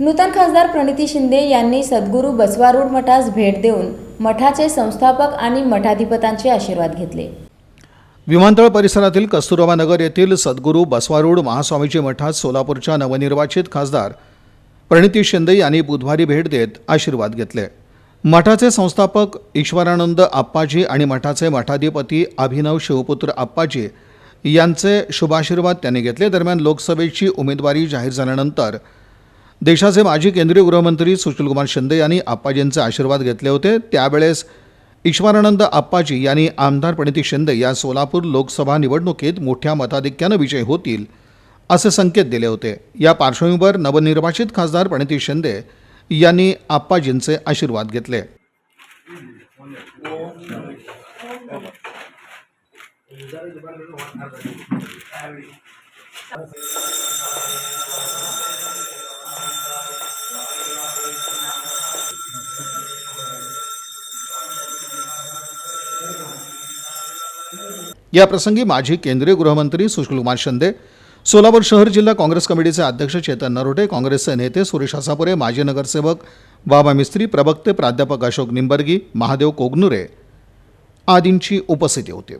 नूतन खासदार प्रणिती शिंदे यांनी सद्गुरू बसवारूढ मठास भेट देऊन मठाचे संस्थापक आणि मठाधिपतांचे आशीर्वाद घेतले. विमानतळ परिसरातील कस्तुरबा नगर येथील सद्गुरू बसवारूढ महास्वामीजी मठात सोलापूरच्या नवनिर्वाचित खासदार प्रणिती शिंदे यांनी बुधवारी भेट देत आशीर्वाद घेतले. मठाचे संस्थापक ईश्वरानंद आप्पाजी आणि मठाचे मठाधिपती अभिनव शिवपुत्र आप्पाजी यांचे शुभाशीर्वाद त्यांनी घेतले. दरम्यान लोकसभेची उमेदवारी जाहीर झाल्यानंतर देशाचे माजी केंद्रीय गृहमंत्री सुशीलकुमार शिंदे यांनी आप्पाजींचे आशीर्वाद घेतले होते. त्यावेळेस ईश्वरानंद आप्पाजी यांनी आमदार प्रणिती शिंदे या सोलापूर लोकसभा निवडणुकीत मोठ्या मताधिक्यानं विजय होतील असे संकेत दिले होते. या पार्श्वभूमीवर नवनिर्वाचित खासदार प्रणिती शिंदे यांनी आप्पाजींचे आशीर्वाद घेतले. याप्रसंगी माजी केंद्रीय गृहमंत्री सुशीलकुमार शिंदे सोलापूर शहर जिल्हा काँग्रेस कमिटीचे अध्यक्ष चेतन नरोटे काँग्रेसचे नेते सुरेश असापुरे माजी नगरसेवक बाबा मिस्त्री प्रवक्ते प्राध्यापक अशोक निंबर्गी महादेव कोगनुरे आदींची उपस्थिती होती.